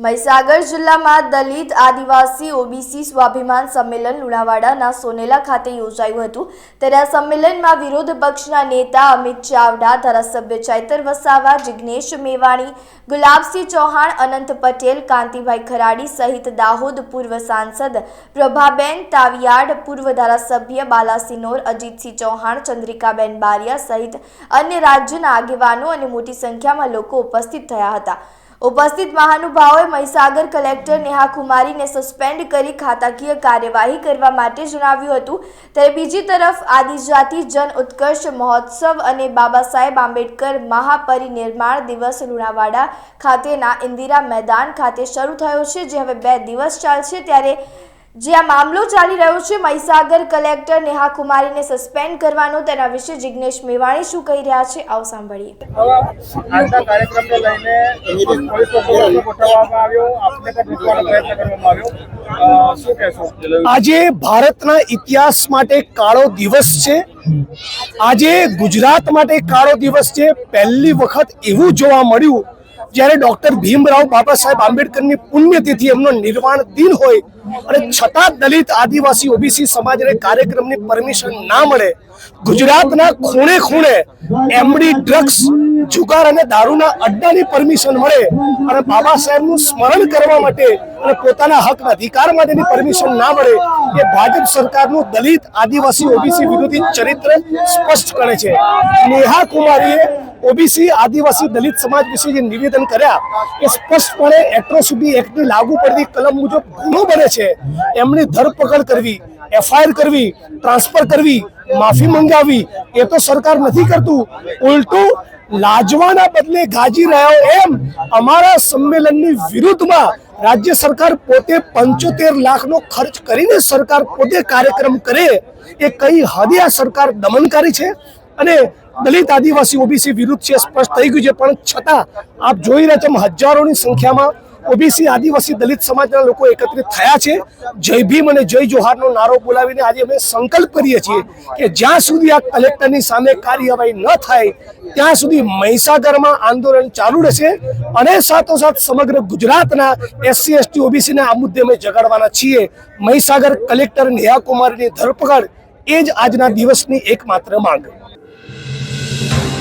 મહીસાગર જિલ્લામાં દલિત આદિવાસી ઓબીસી સ્વાભિમાન સંમેલન લુણાવાડાના સોનેલા ખાતે યોજાયું હતું. ત્યારે આ સંમેલનમાં વિરોધ પક્ષના નેતા અમિત ચાવડા, ધારાસભ્ય ચૈતર વસાવા, જિગ્નેશ મેવાણી, ગુલાબસિંહ ચૌહાણ, અનંત પટેલ, કાંતિભાઈ ખરાડી સહિત દાહોદ પૂર્વ સાંસદ પ્રભાબેન તાવિયાડ, પૂર્વ ધારાસભ્ય બાલાસિનોર અજીતસિંહ ચૌહાણ, ચંદ્રિકાબેન બારિયા સહિત અન્ય રાજ્યના આગેવાનો અને મોટી સંખ્યામાં લોકો ઉપસ્થિત થયા હતા. ઉપસ્થિત મહાનુભાવોએ મહીસાગર કલેક્ટર નેહા કુમારીને સસ્પેન્ડ કરી ખાતાકીય કાર્યવાહી કરવા માટે જણાવ્યું હતું. ત્યારે બીજી તરફ આદિજાતિ જન ઉત્કર્ષ મહોત્સવ અને બાબા સાહેબ આંબેડકર મહાપરિનિર્માણ દિવસ લુણાવાડા ખાતેના ઇન્દિરા મેદાન ખાતે શરૂ થયો છે, જે હવે બે દિવસ ચાલશે. ત્યારે જે આ મામલો ચાલી રહ્યો છે મહીસાગર કલેક્ટર નેહા કુમારીને સસ્પેન્ડ કરવાનો તેના વિશે જિગ્નેશ મેવાણી શું કહી રહ્યા છે આવો સાંભળીએ. આજના કાર્યક્રમને લઈને પોલીસ આવ્યો આપને પ્રયત્ન કરવામાં આવ્યો. શું કહેશો? આજે ભારતના ઇતિહાસ માટે કાળો દિવસ છે. આજે ગુજરાત માટે કાળો દિવસ છે. પહેલી વખત એવું જોવા મળ્યું જ્યારે ડોક્ટર ભીમરાવ બાબા સાહેબ આંબેડકરની પુણ્યતિથિ એમનો નિર્વાણ દિન હોય અને છતાં દલિત આદિવાસી ઓબીસી સમાજને કાર્યક્રમની પરમિશન ના મળે, ગુજરાતના ખૂણે ખૂણે એમડી ડ્રગ્સ, જુગાર અને દારૂના અડ્ડાની પરમિશન મળે અને બાબા સાહેબનું સ્મરણ કરવા માટે અને પોતાના હકના અધિકાર માટેની પરમિશન ના મળે, એ ભાજપ સરકારનું દલિત આદિવાસી ઓબીસી વિરોધી ચરિત્ર સ્પષ્ટ કરે છે. નેહા કુમારીએ ઓબીસી આદિવાસી દલિત સમાજ વિશે જે નિવેદન કર્યા, એ સ્પષ્ટપણે એટ્રોસિટી એક્ટની લાગુ પડતી કલમ મુજબ ગુનો બને છે. એમની ધરપકડ કરવી, એફઆઈઆર કરવી, ટ્રાન્સફર કરવી, માફી મંગાવી એ તો સરકાર નથી કરતું. ઉલટું, લાજવાના બદલે ગાજી રહ્યો એમ અમારા સંમેલનની વિરુદ્ધમાં રાજ્ય સરકાર પોતે પંચોતેર લાખનો ખર્ચ કરીને સરકાર પોતે કાર્યક્રમ કરે, એ કઈ હદે આ સરકાર દમનકારી છે? અને દલિત આદિવાસી ઓબીસી વિરુદ્ધ છે, સ્પષ્ટ થઈ ગયું છે, પણ છતાં આપ જોઈ રહ્યા છો હજારોની સંખ્યામાં ઓબીસી આદિવાસી દલિત સમાજના લોકો એકત્રિત થયા છે. જય ભીમ અને જય જોહારનો નારો બોલાવીને આજે અમે સંકલ્પ કરીએ છીએ કે જ્યાં સુધી આ કલેક્ટરની સામે કાર્યવાહી ન થાય, ત્યાં સુધી મહીસાગરમાં આંદોલન ચાલુ રહેશે અને સાથોસાથ સમગ્ર ગુજરાતના એસસી, એસટી, ઓબીસીના આ મુદ્દે અમે જગાડવાના છીએ. મહીસાગર કલેક્ટર નેહા કુમારની ધરપકડ એ જ આજના દિવસની એકમાત્ર માંગ. Thank you.